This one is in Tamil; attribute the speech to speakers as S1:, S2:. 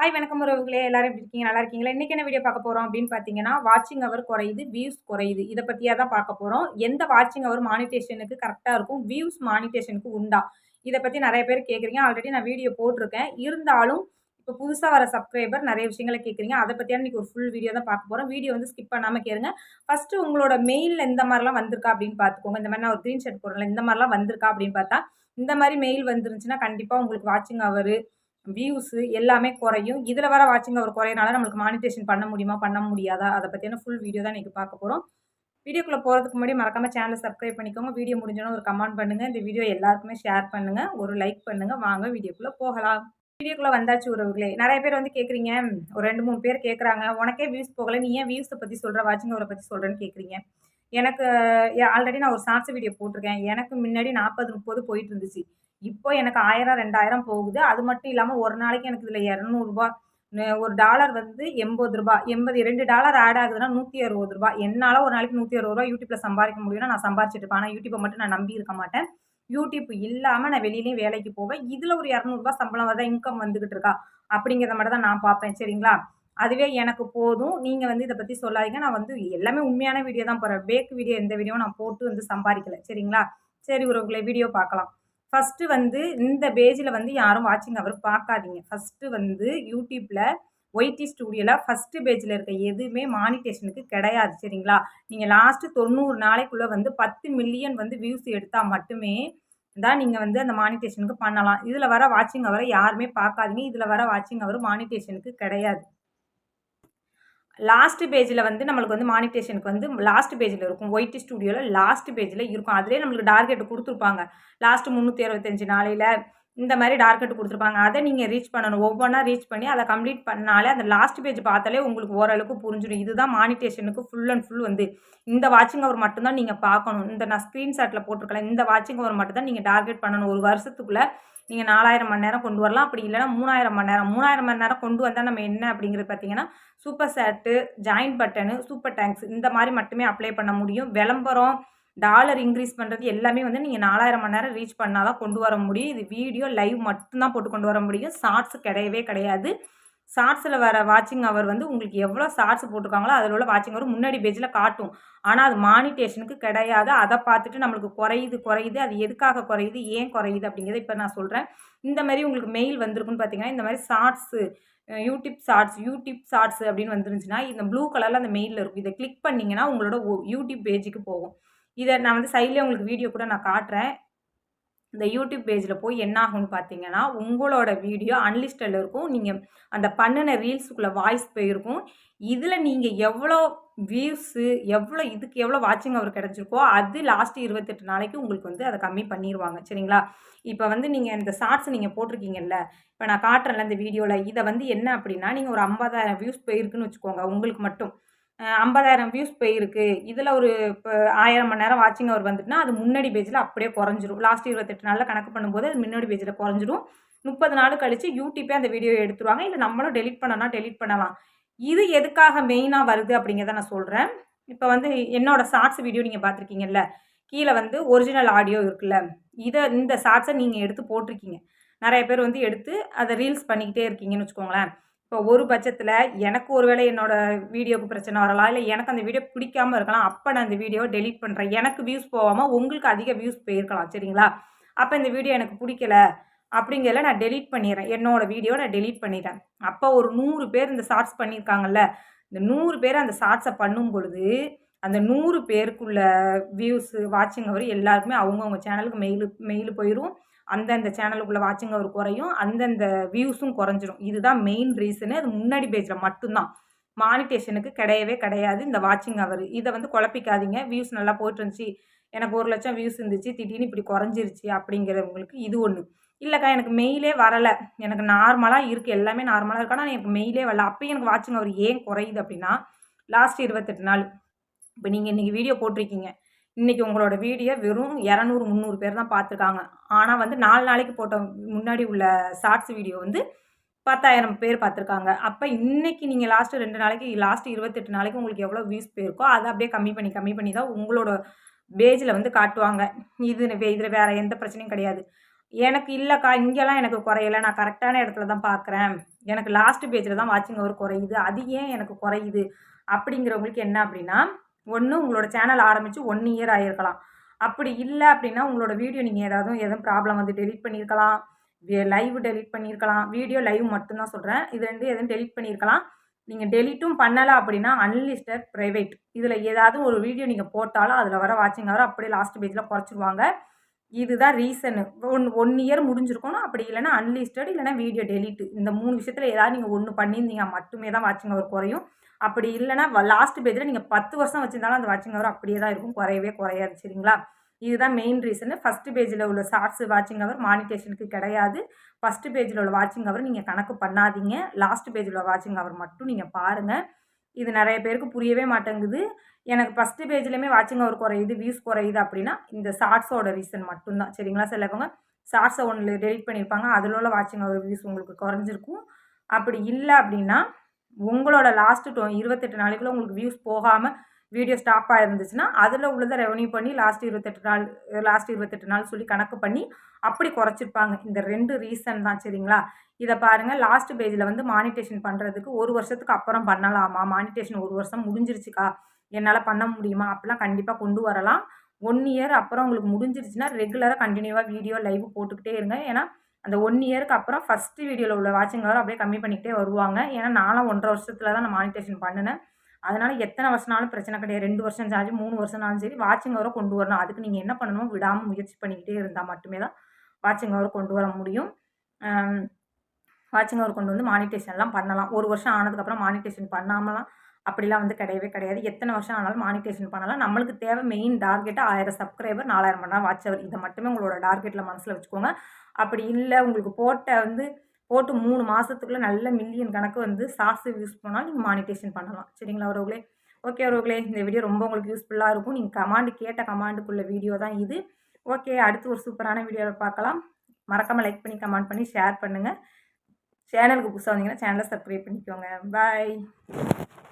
S1: ஹாய் வணக்கம் உறவுகளே எல்லாரும் எப்படி இருக்கீங்க நல்லா இருக்கீங்களா என்ன வீடியோ பார்க்க போகிறோம் அப்படின்னு பார்த்தீங்கன்னா வாட்சிங் அவர் குறையுது வியூஸ் குறையுது இதை பற்றியாக தான் பார்க்க போகிறோம் எந்த வாட்சிங் அவர் மானிட்டேஷனுக்கு கரெக்டாக இருக்கும் வியூஸ் மானிட்டேஷனுக்கு உண்டா இதை பற்றி நிறைய பேர் கேட்குறீங்க ஆல்ரெடி நான் வீடியோ போட்டிருக்கேன் இருந்தாலும் இப்போ புதுசாக வர சப்ஸ்கிரைபர் நிறைய விஷயங்களை கேட்குறீங்க அதை பற்றியான இன்றைக்கி ஒரு ஃபுல் வீடியோ தான் பார்க்க போகிறோம் வீடியோ வந்து ஸ்கிப் பண்ணாமல் கேளுங்க ஃபஸ்ட்டு உங்களோட மெயிலில் இந்த மாதிரிலாம் வந்திருக்கா அப்படின்னு பார்த்துக்கோங்க இந்த மாதிரி நான் ஒரு க்ரீன் ஷர்ட் போடுறேன் இந்த மாதிரிலாம் வந்திருக்கா அப்படின்னு பார்த்தா இந்த மாதிரி மெயில் வந்துருந்துச்சுன்னா கண்டிப்பாக உங்களுக்கு வாட்சிங் அவரு வியூஸு எல்லாமே குறையும் இதில் வர வாட்சிங் அவர் குறையனால நம்மளுக்கு மானிட்டேஷன் பண்ண முடியுமா பண்ண முடியாதா அதை பற்றியான ஃபுல் வீடியோ தான் இன்றைக்கி பார்க்க போகிறோம் வீடியோக்குள்ளே போகிறதுக்கு முன்னாடி மறக்காமல் சேனலை சப்ஸ்கிரைப் பண்ணிக்கோங்க வீடியோ முடிஞ்சோன்னா ஒரு கமெண்ட் பண்ணுங்கள் இந்த வீடியோ எல்லாருக்குமே ஷேர் பண்ணுங்கள் ஒரு லைக் பண்ணுங்கள் வாங்க வீடியோக்குள்ளே போகலாம் வீடியோக்குள்ளே வந்தாச்சு உறவுகளே நிறைய பேர் வந்து கேட்குறீங்க ஒரு ரெண்டு மூணு பேர் கேட்குறாங்க உனக்கே வியூஸ் போகலை நீ ஏன் வியூஸை பற்றி சொல்கிற வாட்சிங் அவரை பற்றி சொல்கிறேன்னு கேட்குறீங்க எனக்கு ஆல்ரெடி நான் ஒரு ஷார்ட்ஸ் வீடியோ போட்டிருக்கேன் எனக்கு முன்னாடி நாற்பது முப்பது போயிட்டு இருந்துச்சு இப்போ எனக்கு ஆயிரம் ரெண்டாயிரம் போகுது அது மட்டும் இல்லாமல் ஒரு நாளைக்கு எனக்கு இதில் இரநூறுபா ஒரு டாலர் வந்து எண்பது ரூபா எண்பது ரெண்டு டாலர் ஆட் ஆகுதுன்னா நூற்றி அறுபது ரூபா என்னால் ஒரு நாளைக்கு நூற்றி அறுபது ரூபா யூடியூப்பில் சம்பாதிக்க முடியும்னா நான் சம்பாரிச்சிட்டு இருப்பேன் ஆனால் யூடியூப்பை மட்டும் நான் நம்பி இருக்க மாட்டேன் யூடியூப் இல்லாமல் நான் வெளியிலையும் வேலைக்கு போவேன் இதில் ஒரு இரநூறுபா சம்பளம் வரதான் இன்கம் வந்துக்கிட்டு இருக்கா அப்படிங்கிறத மட்டும் தான் நான் பார்ப்பேன் சரிங்களா அதுவே எனக்கு போதும் நீங்கள் வந்து இதை பற்றி சொல்லாதீங்க நான் வந்து எல்லாமே உண்மையான வீடியோ தான் போகிறேன் பேக் வீடியோ எந்த வீடியோவும் நான் போட்டு வந்து சம்பாதிக்கல சரிங்களா சரி ஒரு வீடியோ பார்க்கலாம் ஃபஸ்ட்டு வந்து இந்த பேஜில் வந்து யாரும் வாட்சிங் அவர் பார்க்காதீங்க ஃபஸ்ட்டு வந்து யூடியூப்பில் ஒய்டி ஸ்டூடியோவில் ஃபஸ்ட்டு பேஜில் இருக்க எதுவுமே மானிட்டேஷனுக்கு கிடையாது சரிங்களா நீங்கள் லாஸ்ட்டு தொண்ணூறு நாளைக்குள்ளே வந்து பத்து மில்லியன் வந்து வியூஸ் எடுத்தால் மட்டுமே தான் நீங்கள் வந்து அந்த மானிட்டேஷனுக்கு பண்ணலாம் இதில் வர வாட்சிங் அவரை யாருமே பார்க்காதீங்க இதில் வர வாட்சிங் அவர் மானிட்டேஷனுக்கு கிடையாது லாஸ்ட் பேஜில் வந்து நம்மளுக்கு வந்து மானிட்டேஷனுக்கு வந்து லாஸ்ட் பேஜில் இருக்கும் ஒயிட் ஸ்டுடியோவில் லாஸ்ட் பேஜில் இருக்கும் அதிலே நம்மளுக்கு டார்கெட் கொடுத்துருப்பாங்க லாஸ்ட் முந்நூற்றி அறுபத்தஞ்சு நாளையில் இந்த மாதிரி டார்கெட் கொடுத்துருப்பாங்க அதை நீங்கள் ரீச் பண்ணணும் ஒவ்வொன்றா ரீச் பண்ணி அதை கம்ப்ளீட் பண்ணாலே அந்த லாஸ்ட் பேஜ் பார்த்தாலே உங்களுக்கு ஓரளவுக்கு புரிஞ்சிடும் இதுதான் மானிட்டேஷனுக்கு ஃபுல் அண்ட் ஃபுல் வந்து இந்த வாட்சிங் அவர் மட்டும்தான் நீங்கள் பார்க்கணும் இந்த நான் ஸ்க்ரீன்ஷாட்டில் போட்டிருக்கலாம் இந்த வாட்சிங் அவர் மட்டும்தான் நீங்கள் டார்கெட் பண்ணணும் ஒரு வருஷத்துக்குள்ளே நீங்கள் நாலாயிரம் மணி நேரம் கொண்டு வரலாம் அப்படி இல்லைனா மூணாயிரம் மணி நேரம் மூணாயிரம் மணி நேரம் கொண்டு வந்தால் நம்ம என்ன அப்படிங்கிறது பார்த்தீங்கன்னா super set joint button super tanks இந்த மாதிரி மட்டுமே அப்ளை பண்ண முடியும் விளம்பரம் டாலர் இன்க்ரீஸ் பண்ணுறது எல்லாமே வந்து நீங்கள் நாலாயிரம் மணி நேரம் ரீச் பண்ணால் தான் கொண்டு வர முடியும் இது வீடியோ லைவ் மட்டும்தான் போட்டு கொண்டு வர முடியும் ஷார்ட்ஸ் கிடையவே கிடையாது ஷார்ட்ஸில் வர வாட்சிங் அவர் வந்து உங்களுக்கு எவ்வளோ ஷார்ட்ஸ் போட்டிருக்காங்களோ அதில் உள்ள வாட்சிங் அவர் முன்னாடி பேஜில் காட்டும் ஆனால் அது மானிட்டேஷனுக்கு கிடையாது அதை பார்த்துட்டு நம்மளுக்கு குறையுது குறையுது அது எதுக்காக குறையுது ஏன் குறையுது அப்படிங்கிறத இப்போ நான் சொல்கிறேன் இந்த மாதிரி உங்களுக்கு மெயில் வந்திருக்குன்னு பார்த்தீங்கன்னா இந்த மாதிரி shorts YouTube shorts YouTube shorts அப்படின்னு வந்துருந்துச்சுன்னா இந்த ப்ளூ கலரில் அந்த மெயிலில் இருக்கும் இதை கிளிக் பண்ணிங்கன்னா உங்களோட யூடியூப் பேஜுக்கு போகும் இதை நான் வந்து சைட்லேயே உங்களுக்கு வீடியோ கூட நான் காட்டுறேன் இந்த யூடியூப் பேஜில் போய் என்ன ஆகும்னு பார்த்தீங்கன்னா உங்களோட வீடியோ அன்லிஸ்டில் இருக்கும் நீங்கள் அந்த பண்ணின ரீல்ஸுக்குள்ளே வாய்ஸ் போயிருக்கும் இதில் நீங்கள் எவ்வளோ வியூஸு எவ்வளோ இதுக்கு எவ்வளோ வாட்சிங் அவர் கிடச்சிருக்கோ அது லாஸ்ட்டு இருபத்தெட்டு நாளைக்கு உங்களுக்கு வந்து அதை கம்மி பண்ணிடுவாங்க சரிங்களா இப்போ வந்து நீங்கள் இந்த ஷார்ட்ஸ் நீங்கள் போட்டிருக்கீங்கல்ல இப்போ நான் காட்டுறேன்ல இந்த வீடியோவில் இதை வந்து என்ன அப்படின்னா நீங்கள் ஒரு ஐம்பதாயிரம் வியூஸ் போயிருக்குன்னு வச்சுக்கோங்க உங்களுக்கு மட்டும் ஐம்பதாயிரம் வியூஸ் போயிருக்கு இதில் ஒரு இப்போ ஆயிரம் மணி நேரம் வாட்சிங் அவர் வந்துட்டுனா அது முன்னாடி பேஜில் அப்படியே குறைஞ்சிரும் லாஸ்ட் இருபத்தெட்டு நாளில் கணக்கு பண்ணும்போது அது முன்னாடி பேஜில் குறைஞ்சிரும் முப்பது நாள் கழித்து யூடியூப்பே அந்த வீடியோ எடுத்துருவாங்க இல்லை நம்மளும் டெலிட் பண்ணனா டெலிட் பண்ணலாம் இது எதுக்காக மெயினாக வருது அப்படிங்கிறத நான் சொல்கிறேன் இப்போ வந்து என்னோடய ஷார்ட்ஸ் வீடியோ நீங்கள் பார்த்துருக்கீங்கல்ல கீழே வந்து ஒரிஜினல் ஆடியோ இருக்குல்ல இதை இந்த ஷார்ட்ஸை நீங்கள் எடுத்து போட்டிருக்கீங்க நிறைய பேர் வந்து எடுத்து அதை ரீல்ஸ் பண்ணிக்கிட்டே இருக்கீங்கன்னு வச்சுக்கோங்களேன் இப்போ ஒரு பட்சத்தில் எனக்கு ஒருவேளை என்னோடய வீடியோவுக்கு பிரச்சனை வரலாம் இல்லை எனக்கு அந்த வீடியோ பிடிக்காமல் இருக்கலாம் அப்போ நான் அந்த வீடியோவை டெலிட் பண்ணுறேன் எனக்கு வியூஸ் போகாமல் உங்களுக்கு அதிக வியூஸ் போயிருக்கலாம் சரிங்களா அப்போ இந்த வீடியோ எனக்கு பிடிக்கல அப்படிங்கிறத நான் டெலிட் பண்ணிடுறேன் என்னோடய வீடியோ நான் டெலீட் பண்ணிடுறேன் அப்போ ஒரு நூறு பேர் இந்த ஷார்ட்ஸ் பண்ணியிருக்காங்கல்ல இந்த நூறு பேர் அந்த ஷார்ட்ஸை பண்ணும் பொழுது அந்த நூறு பேருக்குள்ள வியூஸு வாட்சிங் அவர் எல்லாருக்குமே அவங்கவுங்க சேனலுக்கு மெயில் மெயில் போயிடும் அந்தந்த சேனலுக்குள்ளே வாட்சிங் அவர் குறையும் அந்தந்த வியூஸும் குறைஞ்சிரும் இதுதான் மெயின் ரீசனு அது முன்னாடி பேஜில் மட்டும்தான் மானிட்டேஷனுக்கு கிடையவே கிடையாது இந்த வாட்சிங் அவர் இதை வந்து குழப்பிக்காதீங்க வியூஸ் நல்லா போயிட்டு எனக்கு ஒரு லட்சம் வியூஸ் இருந்துச்சு திடீர்னு இப்படி குறைஞ்சிருச்சு அப்படிங்கிறவங்களுக்கு இது ஒன்று இல்லைக்கா எனக்கு மெயிலே வரலை எனக்கு நார்மலாக இருக்குது எல்லாமே நார்மலாக இருக்கா நான் எனக்கு மெயிலே வரல அப்போயும் எனக்கு வாட்சிங் அவர் ஏன் குறையுது அப்படின்னா லாஸ்ட் இருபத்தெட்டு நாள் இப்போ நீங்கள் இன்றைக்கி வீடியோ போட்டிருக்கீங்க இன்றைக்கி உங்களோட வீடியோ வெறும் இரநூறு முந்நூறு பேர் தான் பார்த்துருக்காங்க ஆனால் வந்து நாலு நாளைக்கு போட்ட முன்னாடி உள்ள ஷார்ட்ஸ் வீடியோ வந்து பத்தாயிரம் பேர் பார்த்துருக்காங்க அப்போ இன்றைக்கி நீங்கள் லாஸ்ட்டு ரெண்டு நாளைக்கு லாஸ்ட்டு இருபத்தெட்டு நாளைக்கு உங்களுக்கு எவ்வளோ வியூஸ் போயிருக்கோ அதை அப்படியே கம்மி பண்ணி கம்மி பண்ணி தான் உங்களோட பேஜில் வந்து காட்டுவாங்க இது இதில் வேறு எந்த பிரச்சனையும் கிடையாது எனக்கு இல்லைக்கா இங்கெல்லாம் எனக்கு குறையலை நான் கரெக்டான இடத்துல தான் பார்க்குறேன் எனக்கு லாஸ்ட்டு பேஜில் தான் வாட்சிங் அவர் குறையுது அது ஏன் எனக்கு குறையுது அப்படிங்கிறவங்களுக்கு என்ன அப்படின்னா ஒன்று உங்களோட சேனல் ஆரம்பித்து ஒன் இயர் ஆகிருக்கலாம் அப்படி இல்லை அப்படின்னா உங்களோட வீடியோ நீங்கள் ஏதாவது எதுவும் ப்ராப்ளம் வந்து டெலிட் பண்ணியிருக்கலாம் லைவ் டெலிட் பண்ணியிருக்கலாம் வீடியோ லைவ் மட்டும்தான் சொல்கிறேன் இது ரெண்டு எதுவும் டெலிட் பண்ணியிருக்கலாம் நீங்கள் டெலிட்டும் பண்ணலை அப்படின்னா அன்லிஸ்டட் ப்ரைவேட் இதில் ஏதாவது ஒரு வீடியோ நீங்கள் போட்டாலும் அதில் வர வாட்சிங் அவர் அப்படியே லாஸ்ட் பேஜில் குறைச்சிருவாங்க இதுதான் ரீசனு ஒன் ஒன் இயர் முடிஞ்சிருக்கணும் அப்படி இல்லைன்னா அன்லிஸ்டட் இல்லைனா வீடியோ டெலிட் இந்த மூணு விஷயத்தில் ஏதாவது நீங்கள் ஒன்று பண்ணியிருந்தீங்க மட்டுமே தான் வாட்சிங் அவர் குறையும் அப்படி இல்லைனா லாஸ்ட் பேஜில் நீங்கள் பத்து வருஷம் வச்சுருந்தாலும் அந்த வாட்சிங் அவர் அப்படியே தான் இருக்கும் குறையவே குறையாது சரிங்களா இதுதான் மெயின் ரீசனு ஃபஸ்ட்டு பேஜில் உள்ள ஷார்ட்ஸ் வாட்சிங் ஹவர் மானிட்டேஷனுக்கு கிடையாது ஃபஸ்ட்டு பேஜில் உள்ள வாட்சிங் அவர் நீங்கள் கணக்கு பண்ணாதீங்க லாஸ்ட் பேஜில் உள்ள வாட்சிங் ஹவர் மட்டும் நீங்கள் பாருங்கள் இது நிறைய பேருக்கு புரியவே மாட்டேங்குது எனக்கு ஃபஸ்ட்டு பேஜ்லேயுமே வாட்சிங் அவர் குறையுது வியூஸ் குறையுது அப்படின்னா இந்த ஷார்ட்ஸோட ரீசன் மட்டும்தான் சரிங்களா சிலவங்க ஷார்ட்ஸை ஒன்று டெலிட் பண்ணியிருப்பாங்க அதில் உள்ள வாட்சிங் அவர் வியூஸ் உங்களுக்கு குறைஞ்சிருக்கும் அப்படி இல்லை அப்படின்னா உங்களோட லாஸ்ட்டு டொ இருபத்தெட்டு நாளைக்குள்ள உங்களுக்கு வியூஸ் போகாமல் வீடியோ ஸ்டாப் ஆகிருந்துச்சுன்னா அதில் உள்ளதை ரெவன்யூ பண்ணி லாஸ்ட் இருபத்தெட்டு நாள் லாஸ்ட் இருபத்தெட்டு நாள் சொல்லி கணக்கு பண்ணி அப்படி குறைச்சிருப்பாங்க இந்த ரெண்டு ரீசன் தான் சரிங்களா இதை பாருங்கள் லாஸ்ட் பேஜில் வந்து மானிட்டேஷன் பண்ணுறதுக்கு ஒரு வருஷத்துக்கு அப்புறம் பண்ணலாமா மானிட்டேஷன் ஒரு வருஷம் முடிஞ்சிருச்சுக்கா என்னால் பண்ண முடியுமா அப்படிலாம் கண்டிப்பாக கொண்டு வரலாம் ஒன் இயர் அப்புறம் உங்களுக்கு முடிஞ்சிருச்சுன்னா ரெகுலராக கண்டினியூவாக வீடியோ லைவ் போட்டுக்கிட்டே இருங்க ஏன்னா அந்த ஒன் இயருக்கு அப்புறம் ஃபஸ்ட்டு வீடியோவில் உள்ள வாட்சிங் ஹவர் அப்படியே கம்மி பண்ணிக்கிட்டே வருவாங்க ஏன்னா நானும் ஒன்றரை வருஷத்தில் தான் நான் மானிட்டேஷன் பண்ணினேன் அதனால் எத்தனை வருஷம்னாலும் பிரச்சனை கிடையாது ரெண்டு வருஷம் சார்ஜ் மூணு வருஷம்னாலும் சரி வாட்சிங் ஹவரை கொண்டு வரணும் அதுக்கு நீங்கள் என்ன பண்ணணும் விடாமல் முயற்சி பண்ணிக்கிட்டே இருந்தால் மட்டுமே தான் வாட்சிங் ஹவர் கொண்டு வர முடியும் வாட்சிங் ஹவர் கொண்டு வந்து மானிட்டேஷன்லாம் பண்ணலாம் ஒரு வருஷம் ஆனதுக்கப்புறம் மானிட்டேஷன் பண்ணாமலாம் அப்படிலாம் வந்து கிடையவே கிடையாது எத்தனை வருஷம் ஆனாலும் மானிட்டேஷன் பண்ணலாம் நம்மளுக்கு தேவை மெயின் டார்கெட்டாக ஆயிரம் சப்ஸ்கிரைபர் நாலாயிரம் மணி நேரம் வாட்ச் அவர் இதை மட்டுமே உங்களோட டார்கெட்டில் மனசில் வச்சுக்கோங்க அப்படி இல்லை உங்களுக்கு போட்ட வந்து போட்டு மூணு மாதத்துக்குள்ளே நல்ல மில்லியன் கணக்கு வந்து சார்ஸ் யூஸ் பண்ணாலும் நீங்கள் மானிட்டேஷன் பண்ணலாம் சரிங்களா உறவுகளே ஓகே உறவுகளே இந்த வீடியோ ரொம்ப உங்களுக்கு யூஸ்ஃபுல்லாக இருக்கும் நீங்கள் கமாண்டு கேட்ட கமாண்டுக்குள்ள வீடியோ தான் இது ஓகே அடுத்து ஒரு சூப்பரான வீடியோவில் பார்க்கலாம் மறக்காமல் லைக் பண்ணி கமெண்ட் பண்ணி ஷேர் பண்ணுங்கள் சேனலுக்கு புதுசாக வந்தீங்கன்னா சேனலை சப்ஸ்கிரைப் பண்ணிக்கோங்க பாய்